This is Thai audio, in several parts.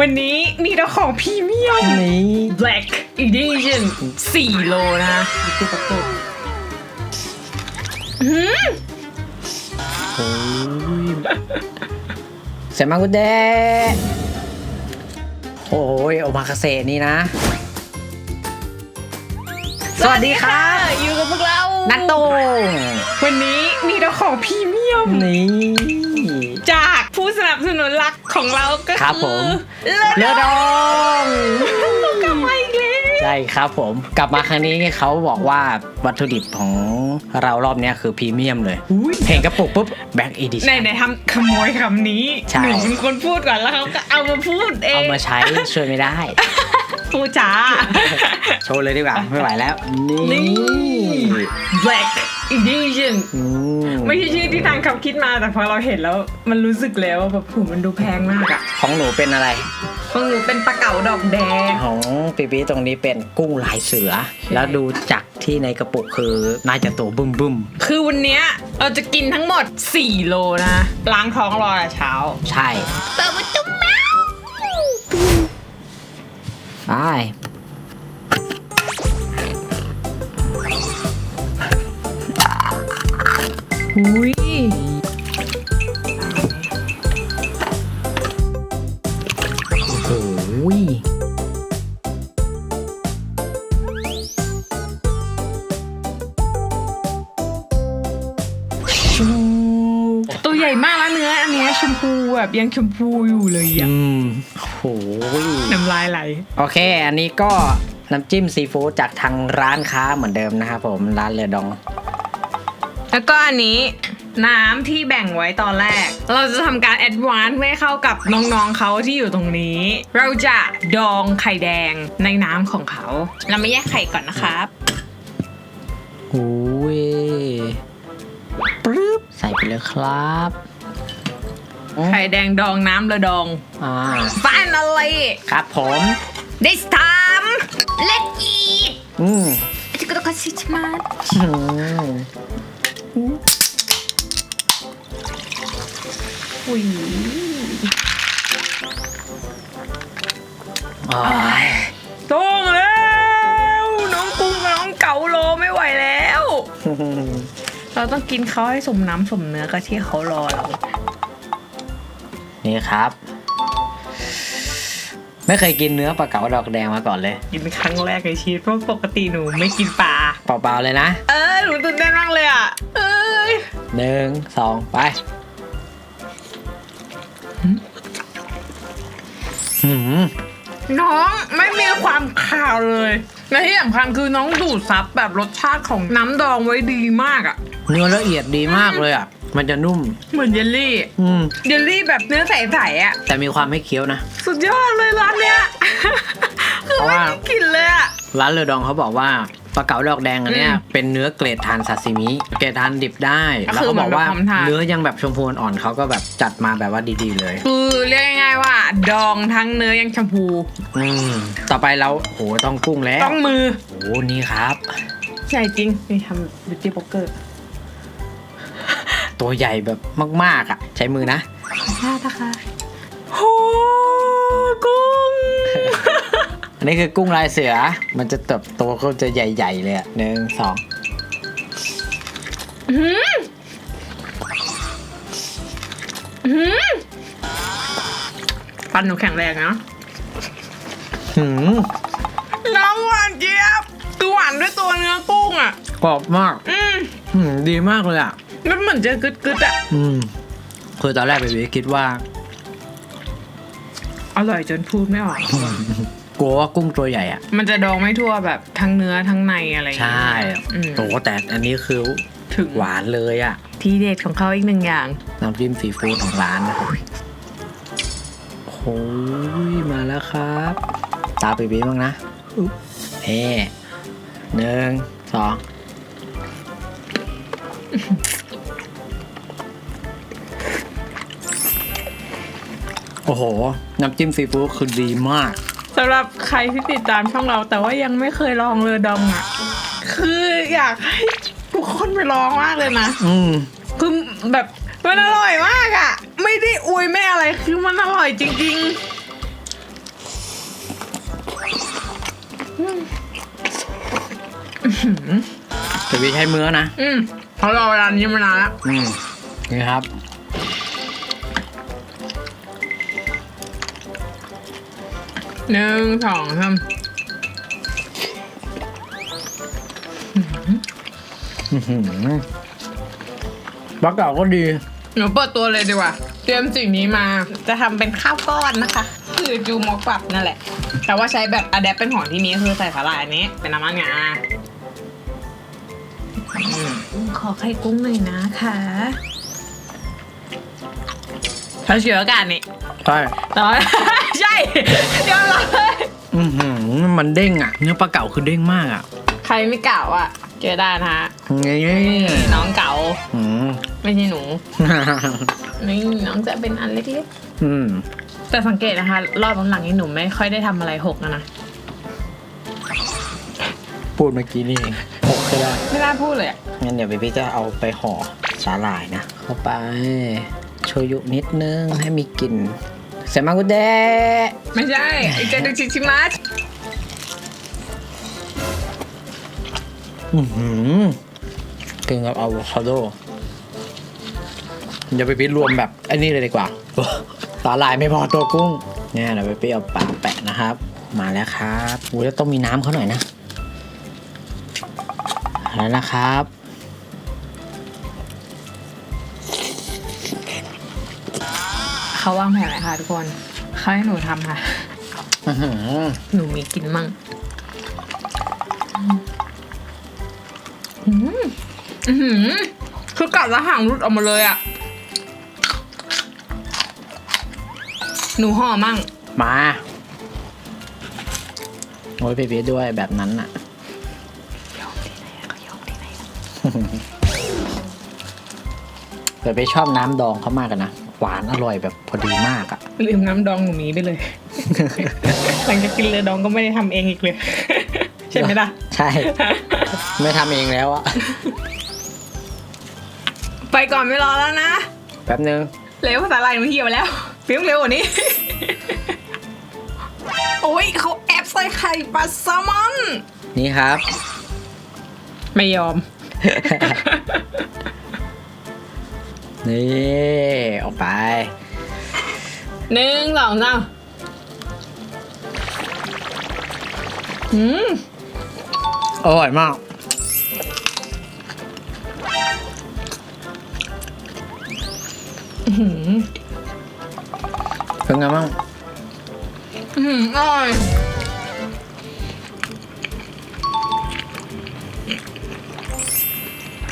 วันนี้มีแต่ของพรีเมียม นี่ Black Edition 4 โลนะอื้อโอ้ยเสร็จมากุเดโอ้ยโอมาคาเซนี่นะ สวัสดีครับอยู่กับพวกเรา นักโตงวันนี้มีแต่ของพรีเมียม นี่ ของเราก็ครับคืผมเลืเลืออดดองกลับมาอีกแล้วใช่ครับผม กลับมาครั้งนี้เขาบอกว่าวัตถุดิบของเรารอบเนี้ยคือพรีเมียมเลยอุ๊ยเห็นกระปุกปุ๊บแบ็กอีดิไหนชั่นไหนทำขโมยคำนี้ใช่ หนูเป็นคนพูดก่อนแล้วเขาก็เอามาพูดเอเอางมาใช้ช่วยไม่ได้ พูดจ้า โชว์เลยดีกว่า ไม่ไหวแล้ว นี่นี่ Black Edition อืม ไม่ใช่ชื่อที่ทางเขาคิดมาแต่พอเราเห็นแล้ว มันรู้สึกแล้วว่าแบบผูมันดูแพงมากอะของหนูเป็นอะไร ของหนูเป็นปลาเก๋าดอกแดง ของปีปีตรงนี้เป็นกุ้งลายเสือ แล้วดูจากที่ในกระปุกคือน่าจะตัวบึ้มบึ้มคือวันเนี้ยเราจะกินทั้งหมด 4 โลนะ ล้างท้องรอแต่เช้าๆใช่เปิดประตูแมวใช่ อุ้ยโอ้ยชูตัวใหญ่มากแล้วเนื้ออันเนี้ยชมพูแบบยังชมพูอยู่เลยอะอืมโอ้ยน้ำลายไหล โอเค อันนี้ก็น้ำจิ้มซีฟู้ดจากทางร้านค้าเหมือนเดิมนะครับผมร้านเรือดอง แล้วก็อันนี้น้ำที่แบ่งไว้ตอนแรก เราจะทำการแอดวานซ์ให้เข้ากับน้องๆเขาที่อยู่ตรงนี้ เราจะดองไข่แดงในน้ำของเขา เราไม่แยกไข่ก่อนนะครับ โอ้ยปรึ๊บใส่ไปเลยครับ ไข่แดงดองน้ำละดองอ่า ฟานอะไร ครับผม this time let's eat อืมอก็ต้องคิดมาอืม อ๋อต้องแล้ว น้องกุ้งกับน้องเก๋าโลไม่ไหวแล้ว เราต้องกินเขาให้สมน้ำสมเนื้อก็ที่เขารอเรา นี่ครับ ไม่เคยกินเนื้อปลาเก๋าดอกแดงมาก่อนเลย กินครั้งแรกในชีวิตเพราะปกติหนูไม่กินปลา เปล่าๆเลยนะ เออ หนูตื่นเต้นมากเลยอะ เอ้ย หนึ่งสองไปหืมน้องไม่มีความคาวเลยและที่สำคัญคือน้องดูดซับแบบรสชาติของน้ำดองไว้ดีมากอะ เนื้อละเอียดดีมากเลยอะ มันจะนุ่ม เหมือนเยลลี่ อืมเยลลี่แบบเนื้อใสๆอะ แต่มีความไม่เคี้ยวนะ สุดยอดเลยร้านเนี้ย คือเพราะไม่ว่ามีกลิ่นเลยอะ ร้านเรือดองเขาบอกว่า ปลาเก๋าดอกแดงอันเนี้ยอืมเป็นเนื้อเกรดทานซาซิมิเกรดทานดิบได้ ก็แล้วคือเขาบอกว่าเหมือนแบบทำทาน เนื้อยังแบบชมพูอ่อนๆเขาก็แบบจัดมาแบบว่าดีๆเลย คือเรียกง่ายๆว่า ดองทั้งเนื้อยังชมพู อืมต่อไปเราโหต้องกุ้งแล้วต้องมือโอ้นี่ครับ ใช่จริงนี่ทำบิวตี้โป๊กเกอร์ตัวใหญ่แบบมาก ๆอะ ใช้มือนะ ขอทาค่ะโหกุ้ง อันนี้คือกุ้งลายเสือ มันจะเติบโตเขาจะใหญ่ ๆ เลยอะหนึ่งสองหืมหืมฟันหนูแข็งแรงนะหืมน้องหวานเจี๊ยบคือหวานด้วยตัวเนื้อกุ้งอะ กรอบมาก อืมหืมดีมากเลยอะแล้วเหมือนจะกึดกึดๆอะ อืมคือตอนแรกเบบีคิดว่า อร่อยจนพูดไม่ออก กลัวว่ากุ้งตัวใหญ่อะ มันจะดองไม่ทั่วแบบทั้งเนื้อทั้งในอะไรอย่างใช่เงี้ยอืมโอ้แต่อันนี้คือถึงหวานเลยอะทีเด็ดของเขาอีกหนึ่งอย่าง น้ำจิ้มซีฟู้ดของร้านนะครับโอ้ยมาแล้วครับ ตาเบบีบ้างนะอุ๊บเอ่หนึ่งสองโอ้โห น้ำจิ้มซีฟู้ดคือดีมาก สำหรับใครที่ติดตามช่องเรา แต่ว่ายังไม่เคยลองเรือดองอะ คืออยากให้ทุกคนไปลองมากเลยนะ อืคือแบบมันอร่อยมากอะ ไม่ได้อวยไม่อะไรคือมันอร่อยจริงๆอืวีใช้มือนะ อืมเขารอเวลานี้มานานแล้ว อืมนี่ครับ หนึ่งสองสามอื้อหือปลาเก่าก็ดีหนูเปิดตัวเลยดีกว่า เตรียมสิ่งนี้มาจะทำเป็นข้าวก้อนนะคะ คือจูมอกปรับนั่นแหละ แต่ว่าใช้แบบอะแดปเป็นของที่มีก็คือใส่สาหร่ายอันนี้ เป็นน้ำมันงาอืมขอไข่กุ้งหน่อยนะคะ ถ้าเชื้ออากาศนี่ใช่แต่ว่า ใช่ เดี๋ยวเลยอือหือมันเด้งอะ เนื้อปลาเก่าคือเด้งมากอะใครไม่เก่าอะ เจอได้นะฮะนี่นี่น้องเก่าอืม ไม่ใช่หนู นี่น้องจะเป็นอันเล็กอืมๆ แต่สังเกตนะคะ รอบหลังๆนี้หนูไม่ค่อยได้ทำอะไรหกแล้วนะ พูดเมื่อกี้นี่เองหกก็ได้ ไม่น่าพูดเลยอะงั้นเดี๋ยวพี่จะเอาไปห่อสาหร่ายนะ เข้าไปโช ยุนิดนึงให้มีกลิ่นเสร็จมากุเดะไม่ใช่ไอเจดูชิชิมัสอือหือกินกับอะโวคาโดเดี๋ยวไปพิรวมแบบไอ้นี่เลยดีกว่าสาหร่ายไม่พอตัวกุ้งเนี่ยเดี๋ยวไปพี่เอาปากแปะนะครับ มาแล้วครับอุ้ยแล้วต้องมีน้ำเขาหน่อยนะแล้วนะครับ เขาวางแผนอะไรคะทุกคนเขาให้หนูทำค่ะ อื้อหือหนูมีกินมั่งอืมอือหือคือกัดแล้วหางรุดออกมาเลยอะหนูห่อมั่ง มาโอ้ยพี่พีด้วยแบบนั้นน่ะแต่ไปชอบน้ำดองเขามากกันนะ หวานอร่อยแบบพอดีมากอะลืมน้ำดองหนูมีไปเลย หลังจากกินเลยดองก็ไม่ได้ทำเองอีกเลย ใช่ไหมล่ะ ใช่ ไม่ทำเองแล้วอะไปก่อนไม่รอแล้วนะแป๊บนึงเร็วภาษาลายหนูเหี่ยวแล้วเพียงเร็วกว่านี้ โอ้ยเขาแอบใส่ไข่ปลาแซลมอน นี่ครับ ไม่ยอม นี่ออกไปหนึ่งสองสามอืมอร่อยมาก อื้อหือเป็นไงบ้างอื้อหืออร่อย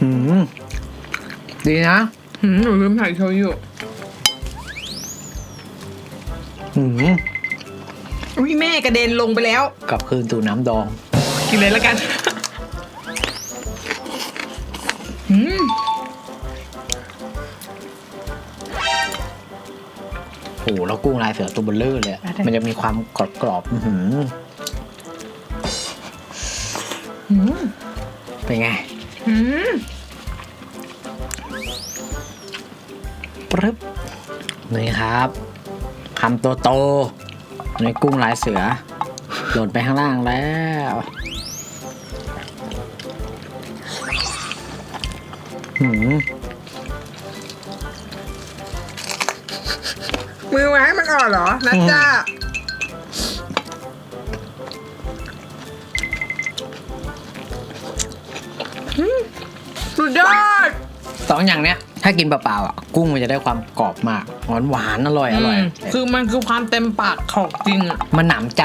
อืมดีนะ หืมหนูลืมใส่โชยุอืมอุ้ยแม่กระเด็นลงไปแล้ว กลับคืนสู่น้ำดอง กินเลยแล้วกันอืมโอ้โหแล้วกุ้งลายเสือตัวเบลเลอร์เลยอะมันจะมีความกรอบๆอื้อหืออืมเป็นไงอืม ปึ๊บนี่ครับคำโตโตๆในกุ้งลายเสือหล่นไปข้างล่างแล้วหืมมือไว้ให้มันอ่อนเหรอ นัดจ้าอืมสุดยอดสองอย่างเนี้ย ถ้ากินเปล่าๆอะกุ้งมันจะได้ความกรอบมากหวานหวานๆอร่อยอร่อยมคือมันคือความเต็มปากของจริงอะมันหนำใจ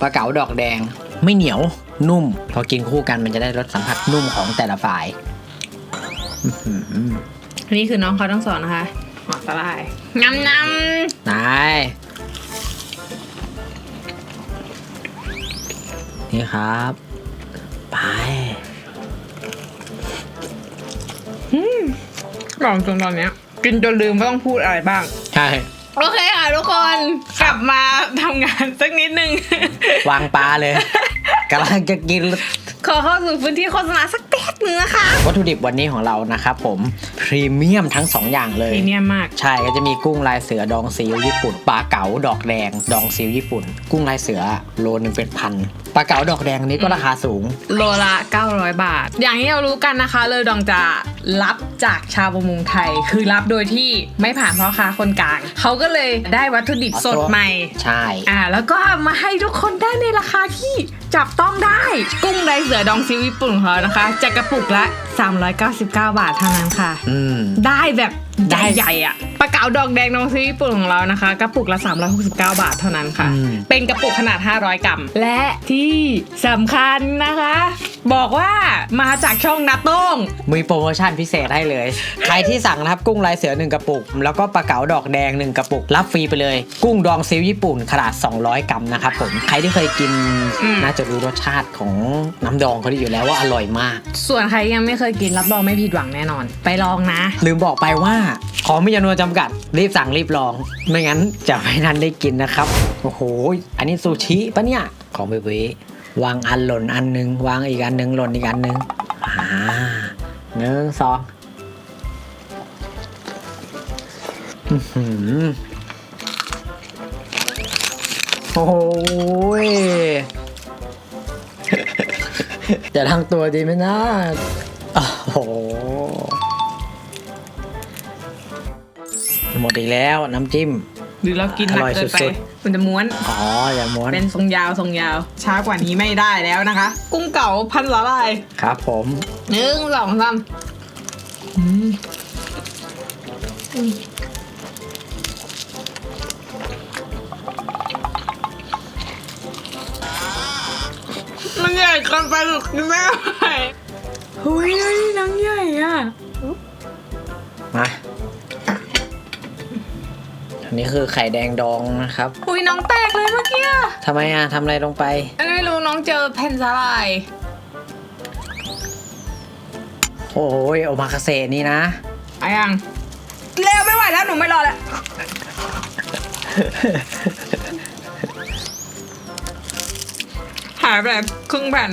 ปลาเก๋าดอกแดง ไม่เหนียวนุ่ม พอกินคู่กันมันจะได้รสสัมผัสนุ่มของแต่ละฝ่ายอื้อหืออันนี้คือน้องเขาต้องสอนนะคะหอสลายงำงนายนี่ครับ ไปำลองจนตอนเนี้ย กินจนลืมว่าต้องพูดอะไรบ้าง ใช่ โอเคค่ะทุกคนกลับมาทำงานสักนิดนึง วางปลาเลย กำลังจะกิน ขอเข้าสู่พื้นที่โฆษณาสักแป๊ดนึงนะคะวัตถุดิบวันนี้ของเรานะครับผม พรีเมียมทั้งสองอย่างเลยพรีเมียมมาก ใช่ก็จะมีกุ้งลายเสือดองซีอิ๊วญี่ปุ่นปลาเก๋าดอกแดงดองซีอิ๊วญี่ปุ่น กุ้งลายเสือโลนึงเป็นพันปลาเก๋าดอกแดงอันนี้ก็ราคาสูง โลละ 900 บาท อย่างที่เรารู้กันนะคะ เลยดองจะ รับจากชาวประมงไทย คือรับโดยที่ไม่ผ่านพ่อค้าคนกลางเขาก็เลยได้วัตถุดิบสดใหม่ ใช่ อ่า แล้วก็มาให้ทุกคนได้ในราคาที่จับต้องได้ กุ้งไดเสือดองซีอิ๊วญี่ปุ่นของเรานะคะจะกระปุกละ 399 บาทเท่านั้นค่ะอืมได้แบบได้ใหญ่ๆอะปลาเก๋าดอกแดงน้องซีญี่ปุ่นของเรานะคะกระปุกละ 369 บาทเท่านั้นค่ะ อืม เป็นกระปุกขนาด 500 กรัม และที่สำคัญนะคะ บอกว่ามาจากช่องนัตโต้ง มีโปรโมชั่นพิเศษให้เลย ใครที่สั่งนะครับกุ้งลายเสือ 1 กระปุก แล้วก็ปลาเก๋าดอกแดง 1 กระปุก รับฟรีไปเลย กุ้งดองซีอิ๊วญี่ปุ่นขนาด 200 กรัมนะครับผม ใครที่เคยกินอืม น่าจะรู้รสชาติของน้ำดองเขาดีอยู่แล้วว่าอร่อยมาก ส่วนใครยังไม่เคยกินรับรองไม่ผิดหวังแน่นอน ไปลองนะ ลืมบอกไปว่า ของมีจำนวนจำกัด รีบสั่งรีบลอง ไม่งั้นจะไม่ทันได้กินนะครับ โอ้โห อันนี้ซูชิปะเนี่ย ของเบบีวางอันหล่นอันหนึง วางอีกอันหนึงหล่นอีกอันหนึงอ่าหนึ่งสองอื้อหือโอ้ยจะทั้งตัวดีไหมนะโอ้โห หมดอีกแล้วน้ำจิ้ม หรือเรากินหนักอร่อยเกินไปสุด มันจะม้วน อ๋ออย่าม้วนเป็นทรงยาวทรงยาว ช้ากว่านี้ไม่ได้แล้วนะคะ กุ้งเก๋าพันสาลายครับผมหนึ่งสองสามอืมอืมมันใหญ่เกินไปหรือกินไม่ไหวเฮ้ยหนังใหญ่อะมาอั นนี้คือไข่แดงดองนะครับอุ้ยน้องแตกเลยเมื่อกี้อะทำไมอะทำอะไรลงไป ไม่รู้น้องเจอแผ่นสาลายโอ้ยโอมาคาเซนี่นะอะยังเร็วไม่ไหวแล้วหนูไม่รอแล้วหายไปแบบครึ่งแผ่น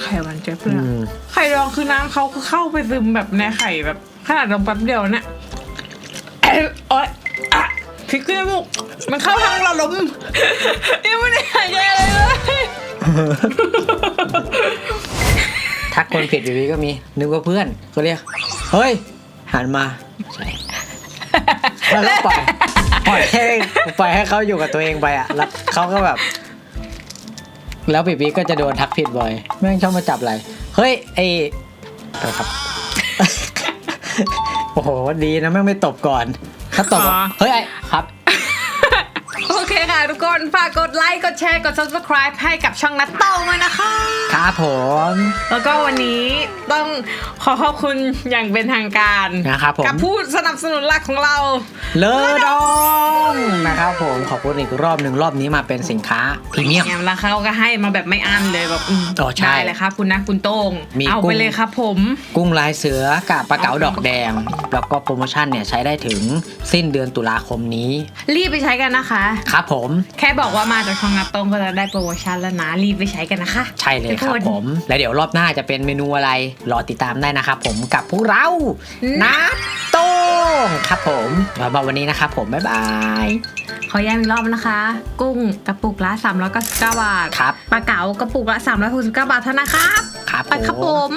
ไข่หวานเจี๊ยบเลยอือะมไข่ดองคือน้ำเขาคือเข้าไปซึมแบบในไข่แบบ ขนาดลงแป๊บเดียวเนี่ยเอ๋อยอะพริกขึ้นจมูกมันเข้าทางหลอดลมยังไม่ได้หายใจเลยเลยทักคนผิดอยู่ดีก็มี นึกว่าเพื่อนก็เรียก เฮ้ย หันมาใช่แล้วก็ปล่อยปล่อยให้ปล่อยให้เขาอยู่กับตัวเองไปอะ แล้วเขาก็แบบ แล้วปีปีก็จะโดนทักผิดบ่อย แม่งชอบมาจับอะไร เฮ้ยไอเออครับ โอ้โหดีนะแม่งไม่ตบก่อน ถ้าตบอะอ๋อ เฮ้ยไอครับโอเคค่ะ ทุกคน ฝากกดไลค์ กดแชร์ กด subscribe ให้กับช่องนัตโต้ด้วยนะคะ ครับผม แล้วก็วันนี้ต้องขอขอบคุณอย่างเป็นทางการ นะครับผม กับผู้สนับสนุนหลักของเรา เลอดองนะครับผมขอบคุณอีกรอบหนึ่งรอบนี้มาเป็นสินค้าพรีเมียมเนี่ยแล้วเขาก็ให้มาแบบไม่อั้นเลยแบบอืมอ๋อใช่ได้เลยครับ คุณนะคุณโต้งมีเอากุ้ไปงเลยครับผม กุ้งลายเสือกับปลาเก๋าดอกแดง แล้วก็โปรโมชั่นเนี่ยใช้ได้ถึงสิ้นเดือนตุลาคมนี้ รีบไปใช้กันนะคะ ครับผมแค่บอกว่ามาจากช่องนัตโต้งก็จะได้โปรโมชั่นแล้วนะรีบไปใช้กันนะคะ ใช่เลยครับทุกคนผม และเดี๋ยวรอบหน้าจะเป็นเมนูอะไร รอติดตามได้นะครับผมกับพวกเรานะนัดโต้งครับผมแล้วมาวันนี้นะครับผมบ๊ายบายขอย้ำอีกรอบนะคะ กุ้งกระปุกละ399บาทครับปลาเก๋ากระปุกละ369บาทเท่านั้นครับครับไปครับผผมม